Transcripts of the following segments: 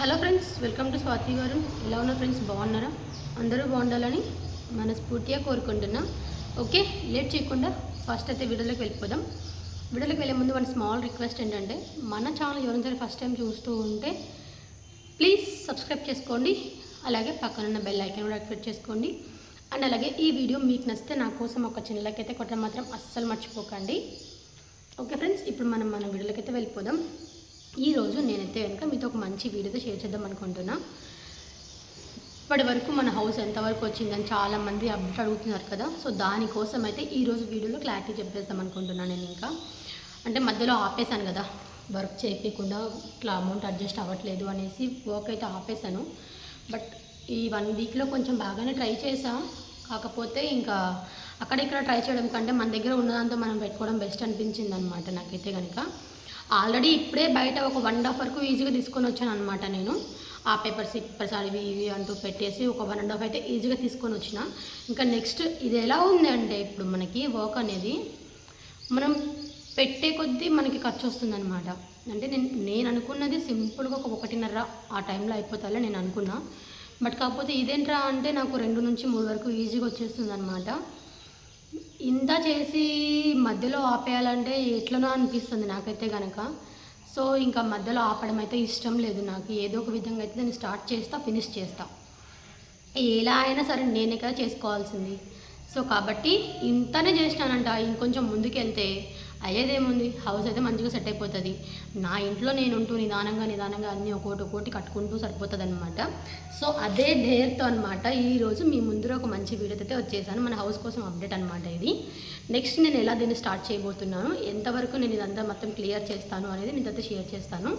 Hello friends welcome to Swathi గారు. ఎలా ఉన్నారు ఫ్రెండ్స్? బాగున్నారా? అందరూ బాగుండాలని మనస్ఫూర్తిగా కోరుకుంటున్నా. ఓకే లేట్ చేయకుండా ఫస్ట్ అయితే వీడియోలోకి వెళ్ళిపోదాం. వీడియోలోకి వెళ్ళే ముందు వన్ స్మాల్ రిక్వెస్ట్ ఏంటంటే మన ఛానల్ ఎవరైనా సరే ఫస్ట్ టైం చూస్తూ ఉంటే ప్లీజ్ సబ్స్క్రైబ్ చేసుకోండి. అలాగే పక్కనున్న బెల్ ఐకాన్ కూడా యాక్టివేట్ చేసుకోండి. అండ్ అలాగే ఈ వీడియో మీకు నచ్చితే నా కోసం ఒక చిన్న లైక్ అయితే కొట్టడం మాత్రం అస్సలు మర్చిపోకండి. ఓకే ఫ్రెండ్స్ ఇప్పుడు మనం మన వీడియోలోకి అయితే వెళ్ళిపోదాం. ఈరోజు నేనైతే కనుక మీతో ఒక మంచి వీడియోతో షేర్ చేద్దాం అనుకుంటున్నా. ఇప్పటి వరకు మన హౌస్ ఎంతవరకు వచ్చిందని చాలామంది అప్డేట్ అడుగుతున్నారు కదా. సో దానికోసం అయితే ఈరోజు వీడియోలో క్లారిటీ చెప్పేద్దాం అనుకుంటున్నాను నేను ఇంకా. అంటే మధ్యలో ఆపేశాను కదా. వర్క్ చేయకుండా ఇట్లా అమౌంట్ అడ్జస్ట్ అవ్వట్లేదు అనేసి వర్క్ అయితే ఆపేశాను. బట్ ఈ వన్ వీక్లో కొంచెం బాగానే ట్రై చేసా కాకపోతే ఇంకా అక్కడిక్కడ ట్రై చేయడం కంటే మన దగ్గర ఉన్నదంతా మనం పెట్టుకోవడం బెస్ట్ అనిపించింది అనమాట నాకైతే కనుక ఆల్రెడీ ఇప్పుడే బయట ఒక వన్ అండ్ హాఫ్ వరకు ఈజీగా తీసుకొని వచ్చాను అనమాట నేను. ఆ పేపర్స్ ఈ పేపర్స్ అవి ఇవి అంటూ పెట్టేసి ఒక వన్ అండ్ హాఫ్ అయితే ఈజీగా తీసుకొని వచ్చిన. ఇంకా నెక్స్ట్ ఇది ఎలా ఉంది అంటే ఇప్పుడు మనకి వర్క్ అనేది మనం పెట్టే కొద్దీ మనకి ఖర్చు వస్తుందన్నమాట అంటే నేను నేను అనుకున్నది సింపుల్గా ఒక ఒకటిన్నర ఆ టైంలో అయిపోతాలే నేను అనుకున్నా. బట్ కాకపోతే ఇదేంట్రా అంటే నాకు రెండు నుంచి మూడు వరకు ఈజీగా వచ్చేస్తుంది అనమాట ఇంత చేసి మధ్యలో ఆపేయాలంటే ఎట్లనో అనిపిస్తుంది నాకైతే కనుక సో ఇంకా మధ్యలో ఆపడం అయితే ఇష్టం లేదు నాకు. ఏదో ఒక విధంగా అయితే నేను స్టార్ట్ చేస్తా ఫినిష్ చేస్తా. ఎలా అయినా సరే నేనే కదా చేసుకోవాల్సింది. సో కాబట్టి ఇంతనే చేసినానంట. ఇంకొంచెం ముందుకెళ్తే అయ్యేదేముంది? హౌస్ అయితే మంచిగా సెట్ అయిపోతుంది. నా ఇంట్లో నేను ఉంటూ నిదానంగా నిదానంగా అన్నీ ఒకటి ఒక్కోటి కట్టుకుంటూ సరిపోతుంది అనమాట సో అదే ధైర్యంతో అనమాట ఈరోజు మీ ముందర ఒక మంచి వీడియో అయితే వచ్చేసాను. మన హౌస్ కోసం అప్డేట్ అనమాట ఇది. నెక్స్ట్ నేను ఎలా దీన్ని స్టార్ట్ చేయబోతున్నాను? ఎంతవరకు నేను ఇదంతా మొత్తం క్లియర్ చేస్తాను అనేది మీతో షేర్ చేస్తాను.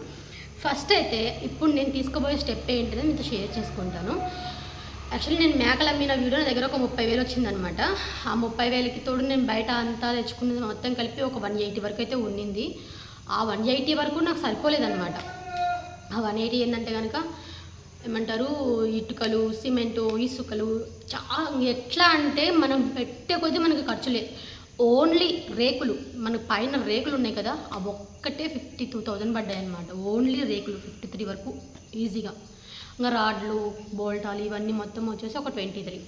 ఫస్ట్ అయితే ఇప్పుడు నేను తీసుకోబోయే స్టెప్ ఏంటనేది మీతో షేర్ చేసుకుంటాను. యాక్చువల్లీ నేను మేకలు అమ్మిన వీడియో నా దగ్గర ఒక ముప్పై వేలు వచ్చిందనమాట ఆ ముప్పై వేలకి తోడు నేను బయట అంతా తెచ్చుకున్నది మొత్తం కలిపి ఒక వన్ ఎయిటీ వరకు అయితే ఉండింది ఆ వన్ ఎయిటీ వరకు నాకు సరిపోలేదనమాట ఆ వన్ ఎయిటీ ఏంటంటే కనుక ఏమంటారు ఇటుకలు సిమెంటు ఇసుకలు చాలా ఎట్లా అంటే మనం పెట్టే కొద్దీ మనకి ఖర్చులే. ఓన్లీ రేకులు మన పైన రేకులు ఉన్నాయి కదా అవి ఒక్కటే ఫిఫ్టీ టూ థౌజండ్ పడ్డాయి అనమాట ఓన్లీ రేకులు ఫిఫ్టీ త్రీ వరకు ఈజీగా. ఇంకా రాడ్లు బోల్టాలు ఇవన్నీ మొత్తం వచ్చేసి ఒక ట్వంటీ త్రీ.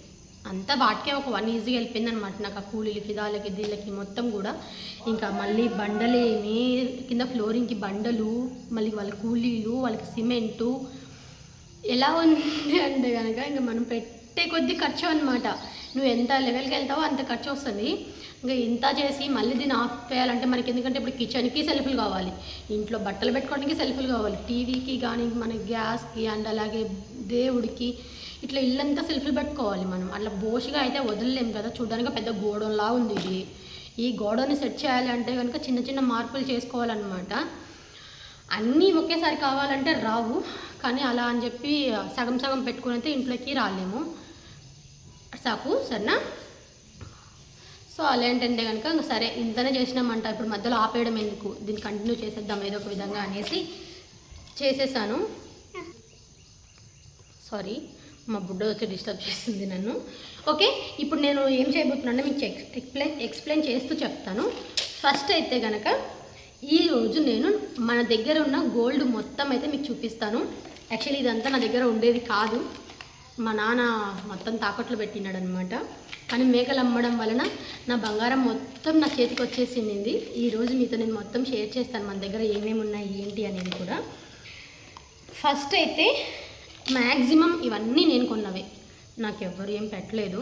అంతా వాటికే ఒక వన్ ఈజీగా వెళ్ళిపోయింది అనమాట నాకు ఆ కూలీలకి దాళ్ళకి దీళ్ళకి మొత్తం కూడా. ఇంకా మళ్ళీ బండలేమి కింద ఫ్లోరింగ్కి బండలు మళ్ళీ వాళ్ళ కూలీలు వాళ్ళకి సిమెంటు ఎలా ఉంది అంటే కనుక ఇంకా మనం పెట్టే కొద్దీ ఖర్చు అనమాట నువ్వు ఎంత లెవెల్కి వెళ్తావో అంత ఖర్చు వస్తుంది. ఇంకా ఇంత చేసి మళ్ళీ దీన్ని ఆఫ్ చేయాలంటే మనకి ఎందుకంటే ఇప్పుడు కిచెన్కి సెల్ఫ్లు కావాలి. ఇంట్లో బట్టలు పెట్టుకోవడానికి సెల్ఫ్లు కావాలి. టీవీకి కానీ మన గ్యాస్కి అండ్ అలాగే దేవుడికి ఇట్లా ఇల్లంతా సెల్ఫ్లు పెట్టుకోవాలి మనం. అట్లా బోషిగా అయితే వదలలేం కదా. చూడడానికి పెద్ద గోడంలా ఉంది ఇది. ఈ గోడని సెట్ చేయాలి అంటే కనుక చిన్న చిన్న మార్పులు చేసుకోవాలన్నమాట. అన్నీ ఒకేసారి కావాలంటే రావు. కానీ అలా అని చెప్పి సగం సగం పెట్టుకుని అయితే ఇంట్లోకి రాలేము. సాకు సరేనా? సో అలా ఏంటంటే కనుక ఇంకా సరే ఇంతనే చేసినామంట. ఇప్పుడు మధ్యలో ఆపేయడం ఎందుకు? దీన్ని కంటిన్యూ చేసేద్దాం ఏదో ఒక విధంగా అనేసి చేసేసాను. సారీ మా బుడ్డ వచ్చి డిస్టర్బ్ చేస్తుంది నన్ను. ఓకే ఇప్పుడు నేను ఏం చేయబోతున్నానో మీకు ఎక్స్ ఎక్స్ప్లెయిన్ ఎక్స్ప్లెయిన్ చేస్తూ చెప్తాను. ఫస్ట్ అయితే కనుక ఈరోజు నేను మన దగ్గర ఉన్న గోల్డ్ మొత్తం అయితే మీకు చూపిస్తాను. యాక్చువల్లీ ఇదంతా నా దగ్గర ఉండేది కాదు. మా నాన్న మొత్తం తాకట్లు పెట్టినాడు అనమాట కానీ మేకలు అమ్మడం వలన నా బంగారం మొత్తం నా చేతికి వచ్చేసింది. ఈరోజు మీతో నేను మొత్తం షేర్ చేస్తాను మన దగ్గర ఏమేమి ఉన్నాయి ఏంటి అనేది కూడా. ఫస్ట్ అయితే మ్యాక్సిమం ఇవన్నీ నేను కొన్నవే. నాకు ఎవ్వరు ఏం పెట్టలేదు.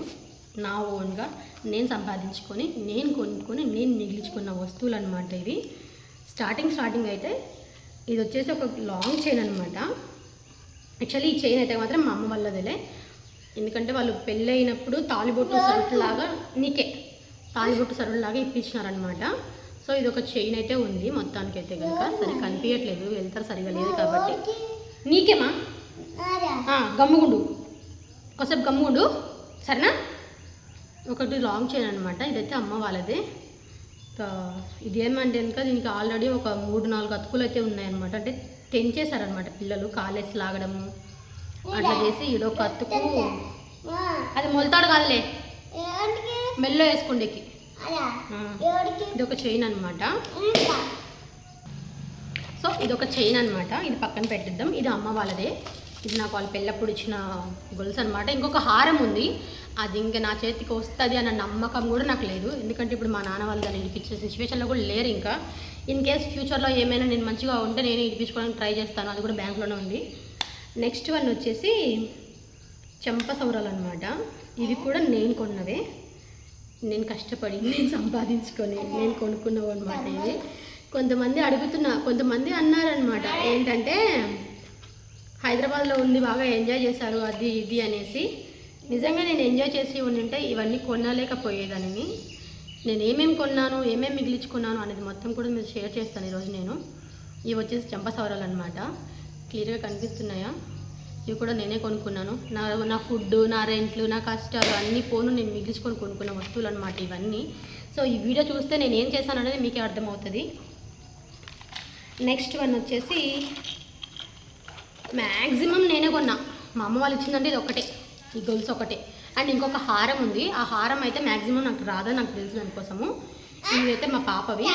నా ఓన్గా నేను సంపాదించుకొని నేను కొనుక్కొని నేను మిగిలించుకున్న వస్తువులు అనమాట ఇవి. స్టార్టింగ్ స్టార్టింగ్ అయితే ఇది వచ్చేసి ఒక లాంగ్ చైన్ అనమాట యాక్చువల్లీ ఈ చైన్ అయితే మాత్రం మా అమ్మ వాళ్ళదిలే. ఎందుకంటే వాళ్ళు పెళ్ళి అయినప్పుడు తాలిబొట్టు సరుకులాగా నీకే. తాలిబొట్టు సరుకులాగా ఇప్పించినారనమాట సో ఇది ఒక చైన్ అయితే ఉంది మొత్తానికి అయితే కనుక సరే కనిపించట్లేదు వెళ్తారు సరిగా లేదు కాబట్టి. నీకేమా గమ్ముగుండు. ఒకసేపు గమ్ముగుండు. సరేనా? ఒకటి లాంగ్ చైన్ అనమాట ఇదైతే అమ్మ వాళ్ళది. ఇది ఇదేమంటే కనుక దీనికి ఆల్రెడీ ఒక మూడు నాలుగు అతుకులు అయితే ఉన్నాయన్నమాట. అంటే తెంచేశారనమాట పిల్లలు కాలేసి లాగడము అట్లా చేసి ఇదొక అతుకు అది మొలతాడు కాదులే. మెల్లో వేసుకుండేకి. ఇది ఒక చైన్ అనమాట సో ఇది ఒక చైన్ అనమాట ఇది పక్కన పెట్టిద్దాం. ఇది అమ్మ వాళ్ళదే. ఇది నాకు వాళ్ళు పెళ్ళప్పుడు ఇచ్చిన గొలుసు అనమాట ఇంకొక హారం ఉంది. అది ఇంకా నా చేతికి వస్తుంది అన్న నమ్మకం కూడా నాకు లేదు. ఎందుకంటే ఇప్పుడు మా నాన్న వాళ్ళు దాన్ని ఇడిపించే సిచ్యువేషన్లో కూడా లేరు ఇంకా. ఇన్ కేస్ ఫ్యూచర్లో ఏమైనా నేను మంచిగా ఉంటే నేను ఇడిపించుకోవడానికి ట్రై చేస్తాను. అది కూడా బ్యాంక్లోనే ఉంది. నెక్స్ట్ వన్ వచ్చేసి చెంప సౌరాలు అనమాట ఇవి కూడా నేను కొన్నవే. నేను కష్టపడి నేను సంపాదించుకొని నేను కొనుక్కున్నావు అనమాట ఇవి. కొంతమంది అడుగుతున్నా కొంతమంది అన్నారనమాట ఏంటంటే హైదరాబాద్లో ఉంది బాగా ఎంజాయ్ చేశారు అది ఇది అనేసి. నిజంగా నేను ఎంజాయ్ చేసి ఉండింటే ఇవన్నీ కొనలేకపోయేదాన్ని. నేను ఏమేమి కొన్నాను ఏమేమి మిగిలించుకున్నాను అనేది మొత్తం కూడా మీరు షేర్ చేస్తాను ఈరోజు నేను. ఇవి వచ్చేసి చంపసవరాలు అనమాట క్లియర్గా కనిపిస్తున్నాయా? ఇవి కూడా నేనే కొనుక్కున్నాను. నా నా ఫుడ్ నా రెంట్లు నా కష్టాలు అన్నీ పోను నేను మిగిల్చుకొని కొనుక్కున్న వస్తువులు అనమాట ఇవన్నీ. సో ఈ వీడియో చూస్తే నేను ఏం చేశాను అనేది మీకే అర్థమవుతుంది. నెక్స్ట్ వన్ వచ్చేసి మ్యాక్సిమం నేనే కొన్నా. మా అమ్మ వాళ్ళు ఇచ్చిందంటే ఇది ఒకటే. ఈ గొలుసు ఒకటే. అండ్ ఇంకొక హారం ఉంది. ఆ హారం అయితే మ్యాక్సిమం నాకు రాదని నాకు తెలుసు దానికోసము. ఇవైతే మా పాపవి.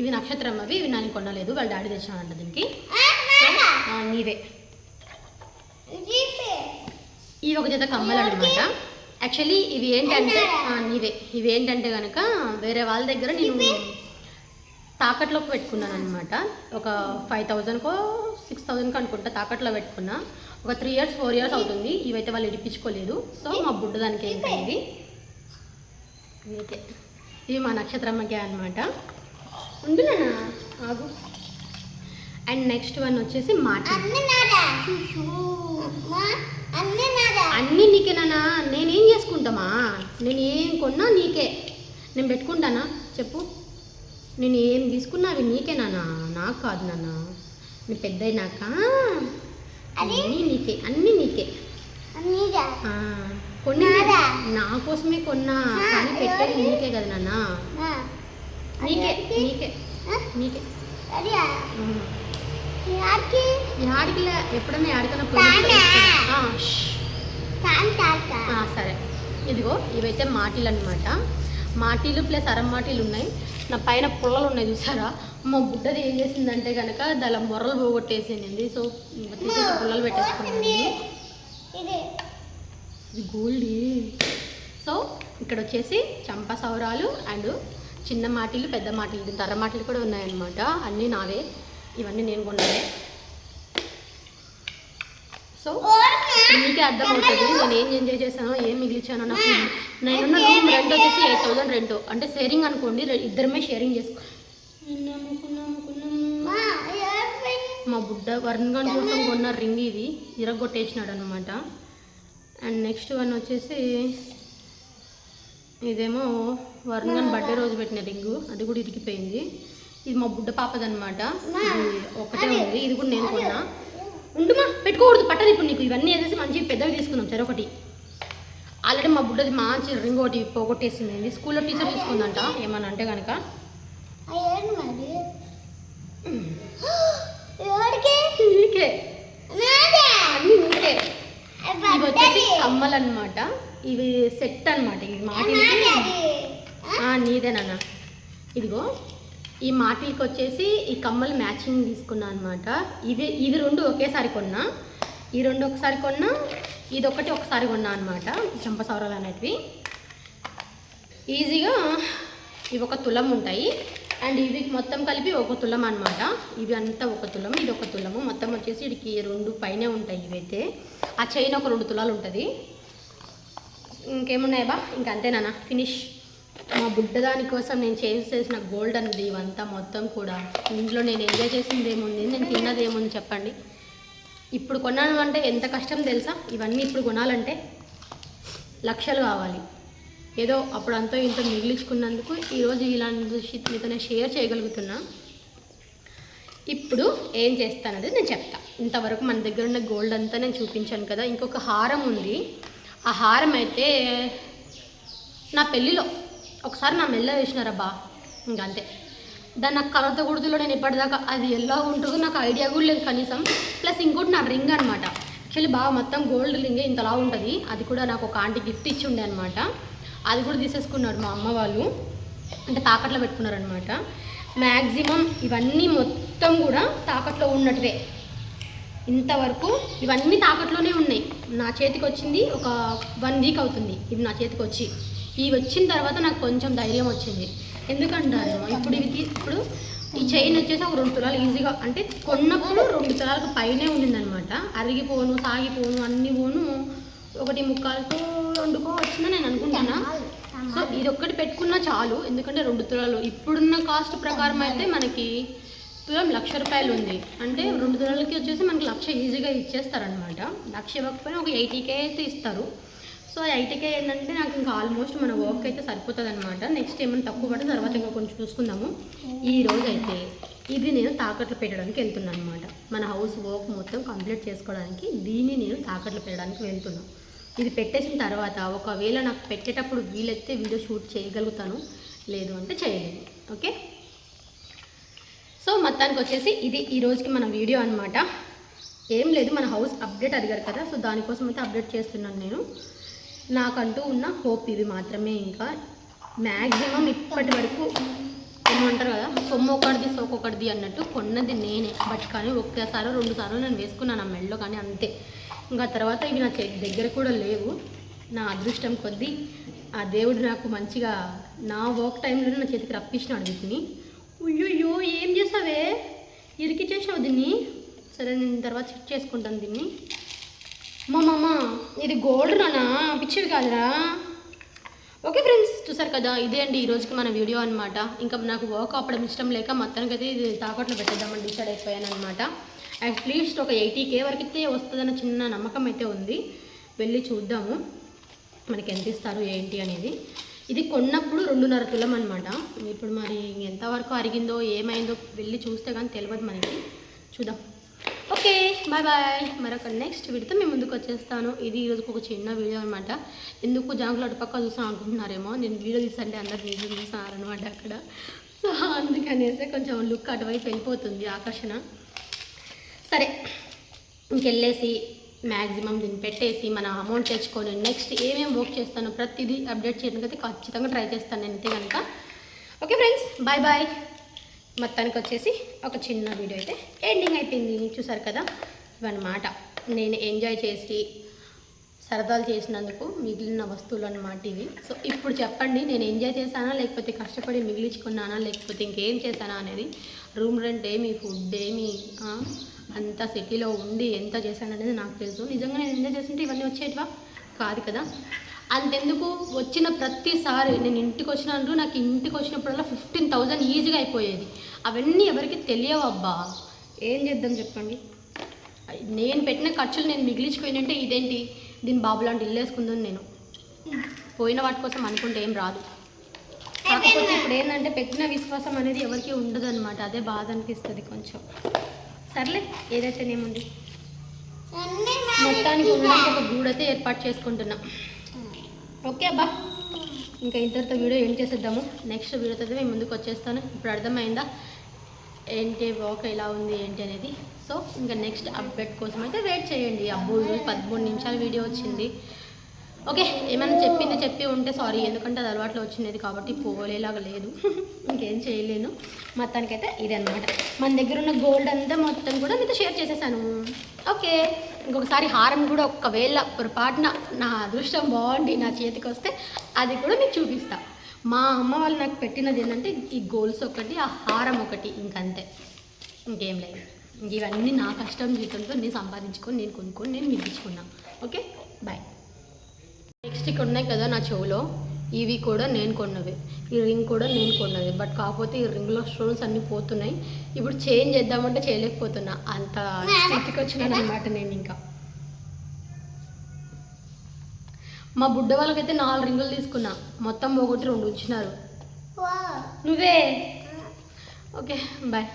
ఇవి నక్షత్రం అవి ఇవి నేను కొనలేదు. వాళ్ళ డాడీ తెచ్చానంట దీనికి. నీవే. ఇవి ఒక జత కమ్మలు అనమాట యాక్చువల్లీ ఇవి ఏంటంటే నీవే. ఇవి ఏంటంటే కనుక వేరే వాళ్ళ దగ్గర నేను తాకట్లోకి పెట్టుకున్నాను అనమాట ఒక ఫైవ్ థౌజండ్కో సిక్స్ థౌజండ్కి అనుకుంటా తాకట్లో పెట్టుకున్నా. ఒక త్రీ ఇయర్స్ ఫోర్ ఇయర్స్ అవుతుంది. ఇవైతే వాళ్ళు ఇడిపించుకోలేదు. సో మా బుడ్డదానికి ఏంటి ఇవి ఇవి మా నక్షత్రమ్మకే అనమాట ఉంటున్నానా ఆగు. అండ్ నెక్స్ట్ వన్ వచ్చేసి మాట. అన్నీ నీకేనా నేనేం చేసుకుంటామా? నేను ఏం కొన్నా నీకే. నేను పెట్టుకుంటానా? చెప్పు. నేను ఏం తీసుకున్నా అవి నీకేనా నాకు కాదు నాన్న. నేను పెద్ద అయినాక అన్నీ నీకే అన్నీ నీకే. కొన్ని? నా కోసమే కొన్నా కానీ పెట్టేది నీకే కదా నాన్న. నీకే నీకే నీకే. యాడికిలే ఎప్పుడన్నా యాడికన్నా. ఆ, సరే. ఇదిగో ఇవైతే మాటీలు అనమాట మాటీలు ప్లస్ అరం మాటీలు ఉన్నాయి. నా పైన పుల్లలు ఉన్నాయి చూసారా? మా బుడ్డది ఏం చేసిందంటే కనుక దాని మొర్రలు పోగొట్టేసింది. సో తీసేసి పుల్లలు పెట్టేసుకున్నాను. ఇది. గోల్డ్. సో ఇక్కడ వచ్చేసి చంప సౌరాలు అండ్ చిన్న మాటీలు పెద్ద మాటీలు. అర మాటీలు కూడా ఉన్నాయన్నమాట. అన్నీ నావే. ఇవన్నీ నేను కొన్నానే. సో మీకే అర్థమవుతుంది. నేను ఏం ఎంజాయ్ చేశానో ఏం మిగిలిచానో నా ఫుడ్ నేనున్న రూమ్ రెంట్ వచ్చేసి ఎయిట్ థౌసండ్ రెంట్ అంటే షేరింగ్ అనుకోండి ఇద్దరమే షేరింగ్ చేసుకో. మా బుడ్డ వరుణ్ గారి కోసం కొన్న రింగ్ ఇది. ఇరగొట్టేసినాడు అనమాట అండ్ నెక్స్ట్ వన్ వచ్చేసి ఇదేమో వరుణ్ గారి బర్త్డే రోజు పెట్టిన రింగు అది కూడా ఇరిగిపోయింది. ఇది మా బుడ్డ పాపదనమాట ఇది ఒకటే ఉంది. ఇది కూడా నేను కొన్నా. ఉండుమా? పెట్టుకోకూడదు. పట్టదు ఇప్పుడు నీకు. ఇవన్నీ వేసేసి మంచి పెద్దవి తీసుకుందాం. సరే ఒకటి. ఆల్రెడీ మా బుడ్డది మంచి రింగ్ ఒకటి పోగొట్టేసింది స్కూల్లో టీచర్ తీసుకుందంట. ఏమన్నా అంటే కనుక ఇవి వచ్చేసి కమ్మలు అనమాట ఇవి సెట్ అనమాట ఇవి మాటిలకి ఆ, నీదేనన్న ఇదిగో. ఈ మాటిల్కి వచ్చేసి ఈ కమ్మలు మ్యాచింగ్ తీసుకున్నా అనమాట ఇవి ఇది రెండు ఒకేసారి కొన్నా. ఈ రెండు ఒకసారి కొన్నా ఇది ఒకటి ఒకసారి కొన్నా అనమాట చంపసౌరాలు అనేటివి. ఈజీగా ఇవి ఒక తులం ఉంటాయి. అండ్ ఇవి మొత్తం కలిపి ఒక తులం అనమాట ఇవి అంతా ఒక తులం ఇది ఒక తులము. మొత్తం వచ్చేసి వీడికి రెండు పైనే ఉంటాయి ఇవైతే. ఆ చైన్ ఒక రెండు తులాలు ఉంటుంది. ఇంకేమున్నాయి బా ఇంక ఫినిష్. మా బుడ్డ దానికోసం నేను చేంజ్ చేసిన గోల్డ్ అనేది ఇవంతా మొత్తం కూడా. ఇంట్లో నేను ఎంజాయ్ చేసింది ఏముంది? నేను తిన్నది ఏముంది చెప్పండి? ఇప్పుడు కొన్నాను అంటే ఎంత కష్టం తెలుసా? ఇవన్నీ ఇప్పుడు కొనాలంటే లక్షలు కావాలి. ఏదో అప్పుడు అంతో ఇంత మిగిలించుకున్నందుకు ఈరోజు ఇలాంటి మీతోనే నేను షేర్ చేయగలుగుతున్నా. ఇప్పుడు ఏం చేస్తానది నేను చెప్తా. ఇంతవరకు మన దగ్గర ఉన్న గోల్డ్ అంతా నేను చూపించాను కదా ఇంకొక హారం ఉంది. ఆ హారం అయితే నా పెళ్ళిలో ఒకసారి నా మెల్ల వేసినారబ్బా. ఇంకంతే దాన్ని నాకు కలత గుర్తులో నేను ఇప్పటిదాకా అది ఎలా ఉంటుందో నాకు ఐడియా కూడా లేదు కనీసం. ప్లస్ ఇంకోటి నా రింగ్ అనమాట యాక్చువల్లీ బాగా మొత్తం గోల్డ్ రింగే ఇంతలా ఉంటుంది. అది కూడా నాకు ఒక ఆంటీ గిఫ్ట్ ఇచ్చి ఉండే అనమాట అది కూడా తీసేసుకున్నాడు మా అమ్మ వాళ్ళు. అంటే తాకట్లో పెట్టుకున్నారనమాట మ్యాక్సిమం ఇవన్నీ మొత్తం కూడా తాకట్లో ఉన్నట్టువే. ఇంతవరకు ఇవన్నీ తాకట్లోనే ఉన్నాయి. నా చేతికి వచ్చింది ఒక వన్ వీక్ అవుతుంది. ఇవి నా చేతికి వచ్చి ఇవి వచ్చిన తర్వాత నాకు కొంచెం ధైర్యం వచ్చింది. ఎందుకంటారు? ఇప్పుడు ఇది ఇప్పుడు ఈ చైన్ వచ్చేసి ఒక రెండు తులాలు ఈజీగా అంటే కొన్నప్పుడు రెండు తులాలకు పైనే ఉండిందనమాట. అరిగిపోను సాగిపోను అన్ని పోను. ఒకటి ముక్కాలతో రెండుకో వచ్చిందని నేను అనుకుంటున్నా. సో ఇది ఒక్కటి పెట్టుకున్నా చాలు. ఎందుకంటే రెండు తులాలు. ఇప్పుడున్న కాస్ట్ ప్రకారం అయితే మనకి తులం లక్ష రూపాయలు ఉంది. అంటే రెండు తులాలకి వచ్చేసి మనకి లక్ష ఈజీగా ఇచ్చేస్తారనమాట. లక్ష ఇవ్వకపోయినా ఒక ఎయిటీకే అయితే ఇస్తారు. సో ఎయిటీకే ఏంటంటే నాకు ఇంకా ఆల్మోస్ట్ మన వర్క్ అయితే సరిపోతుంది అనమాట నెక్స్ట్ ఏమైనా తక్కువ పడితే తర్వాత ఇంకా కొంచెం చూసుకుందాము. ఈ రోజు అయితే ఇది నేను తాకట్లు పెట్టడానికి వెళ్తున్నాను అనమాట మన హౌస్ వర్క్ మొత్తం కంప్లీట్ చేసుకోవడానికి దీన్ని నేను తాకట్లు పెట్టడానికి వెళ్తున్నాను ఇది పెట్టేసిన తర్వాత ఒకవేళ నాకు పెట్టేటప్పుడు వీలైతే వీడియో షూట్ చేయగలుగుతాను. లేదు అంటే చేయలేను ఓకే? సో మొత్తానికి వచ్చేసి ఇది ఈ రోజుకి మన వీడియో అనమాట ఏం లేదు మన హౌస్ అప్డేట్ అడిగారు కదా సో దానికోసం అయితే అప్డేట్ చేస్తున్నాను నేను. నాకంటూ ఉన్న హోప్ ఇది మాత్రమే. ఇంకా మ్యాక్సిమం ఇప్పటి వరకు ఏమంటారు కదా సొమ్ము ఒకటిది సోకొకటిది అన్నట్టు కొన్నది నేనే. బట్ కానీ ఒక్కసారి రెండు సార్లు నేను వేసుకున్నాను ఆ మెడలో కానీ అంతే. ఇంకా తర్వాత ఇవి నా దగ్గర కూడా లేవు. నా అదృష్టం కొద్దీ ఆ దేవుడు నాకు మంచిగా నా వర్క్ టైంలోనే నా చేతికి రప్పించినాడు వీటిని అయ్యో ఏం చేసావే? ఇరికి చేసావు దీన్ని? సరే నేను తర్వాత చెక్ చేసుకుంటాను దీన్ని. మామ ఇది గోల్డ్ రానా? పిచ్చివి కాదురా. ఓకే ఫ్రెండ్స్ చూసారు కదా ఇదే అండి ఈ రోజుకి మన వీడియో అనమాట ఇంకా నాకు వర్క్ అప్పడం ఇష్టం లేక మొత్తానికి అయితే ఇది తాకట్లో పెట్టేద్దామని డిసైడ్ అయిపోయాను అనమాట అట్లీస్ట్ ఒక ఎయిటీ కే వరకు అయితే వస్తుందన్న చిన్న నమ్మకం అయితే ఉంది. వెళ్ళి చూద్దాము మనకి ఎంత ఇస్తారు ఏంటి అనేది. ఇది కొన్నప్పుడు రెండున్నర తులం అనమాట ఇప్పుడు మరి ఎంతవరకు అరిగిందో ఏమైందో వెళ్ళి చూస్తే కానీ తెలియదు మనకి. చూద్దాం. ఓకే బాయ్ బాయ్ మరొక నెక్స్ట్ వీడితో మేము ముందుకు వచ్చేస్తాను. ఇది ఈరోజు ఒక చిన్న వీడియో అనమాట ఎందుకు జాంకులు అటుపక్క చూసాను అనుకుంటున్నారేమో. నేను వీడియో తీసంటే అందరు వీడియో అనమాట అక్కడ. సో అందుకనేసి కొంచెం లుక్ అటువైపు వెళ్ళిపోతుంది ఆకర్షణ. సరే ఇంకెళ్ళేసి మ్యాక్సిమం దీన్ని పెట్టేసి మన అమౌంట్ తెచ్చుకొని నెక్స్ట్ ఏమేమి వర్క్ చేస్తానో ప్రతిదీ అప్డేట్ చేయడానికి అయితే ఖచ్చితంగా ట్రై చేస్తాను నేను అయితే కనుక ఓకే ఫ్రెండ్స్ బాయ్ బాయ్ మొత్తానికి వచ్చేసి ఒక చిన్న వీడియో అయితే ఎండింగ్ అయిపోయింది. చూసారు కదా? ఇవన్నమాట. నేను ఎంజాయ్ చేసి సరదాలు చేసినందుకు మిగిలిన వస్తువులు అన్నమాట ఇవి. సో ఇప్పుడు చెప్పండి నేను ఎంజాయ్ చేశానా? లేకపోతే కష్టపడి మిగిలించుకున్నానా? లేకపోతే ఇంకేం చేశానా అనేది? రూమ్ రెంట్ ఏమి ఫుడ్ ఏమి అంతా సిటీలో ఉండి ఎంత చేశాననేది నాకు తెలుసు. నిజంగా నేను ఎంజాయ్ చేస్తుంటే ఇవన్నీ వచ్చేటివా? కాదు కదా? అంతెందుకు? వచ్చిన ప్రతిసారి నేను ఇంటికి వచ్చినంటూ నాకు ఇంటికి వచ్చినప్పుడల్లా ఫిఫ్టీన్ థౌజండ్ ఈజీగా అయిపోయేది. అవన్నీ ఎవరికి తెలియవు అబ్బా. ఏం చేద్దాం చెప్పండి. నేను పెట్టిన ఖర్చులు నేను మిగిలించుకోయినంటే ఇదేంటి? దీని బాబు లాంటి ఇల్లు వేసుకుందని నేను. పోయిన వాటి కోసం అనుకుంటే ఏం రాదు. కాకపోతే ఇప్పుడు ఏంటంటే పెట్టిన విశ్వాసం అనేది ఎవరికి ఉండదు అనమాట అదే బాధ అనిపిస్తుంది కొంచెం. సర్లే ఏదైతేనేముంది మొత్తానికి ఉండడానికి ఒక గూడైతే ఏర్పాటు చేసుకుంటున్నా. ఓకే అబ్బా. ఇంకా ఇంతటితో వీడియో ఏం చేసేద్దాము. నెక్స్ట్ వీడియోతో మేము ముందుకు వచ్చేస్తాను. ఇప్పుడు అర్థమైందా? ఏంటి వాక్ ఎలా ఉంది ఏంటి అనేది. సో ఇంకా నెక్స్ట్ అప్డేట్ కోసం అయితే వెయిట్ చేయండి. అబ్బో పదమూడు నిమిషాల వీడియో వచ్చింది. ఓకే ఏమైనా చెప్పింది చెప్పి ఉంటే సారీ ఎందుకంటే అది అలవాట్లో వచ్చినది కాబట్టి పోలేలాగా లేదు. ఇంకేం చేయలేను. మొత్తానికైతే ఇది అనమాట మన దగ్గర ఉన్న గోల్డ్ అంతా మొత్తం కూడా మీతో షేర్ చేసేసాను. ఓకే ఇంకొకసారి హారం కూడా ఒకవేళ పొరపాటున నా అదృష్టం బాగుండి నా చేతికి వస్తే అది కూడా మీకు చూపిస్తాను మా అమ్మ వాళ్ళు నాకు పెట్టినది ఏంటంటే ఈ గోల్స్ ఒకటి ఆ హారం ఒకటి ఇంకంతే. ఇంకేం లేదు. ఇంక ఇవన్నీ నా కష్టం జీతంతో నేను సంపాదించుకొని నేను కొనుక్కొని నేను మిగిల్చుకున్నాను ఓకే? బాయ్ నెక్స్ట్ ఇక్కడ ఉన్నాయి కదా నా చెవులో. ఇవి కూడా నేను కొన్నవి. ఈ రింగ్ కూడా నేను కొన్నది. బట్ కాకపోతే ఈ రింగ్లో స్టోన్స్ అన్నీ పోతున్నాయి. ఇప్పుడు చేంజ్ చేద్దామంటే చేయలేకపోతున్నా. అంత స్థితికి వచ్చినాను అనమాట నేను ఇంకా. మా బుడ్డ వాళ్ళకైతే నాలుగు రింగులు తీసుకున్నా. మొత్తం ఒకటి రెండు ఉంచినారు నువ్వే? Okay bye.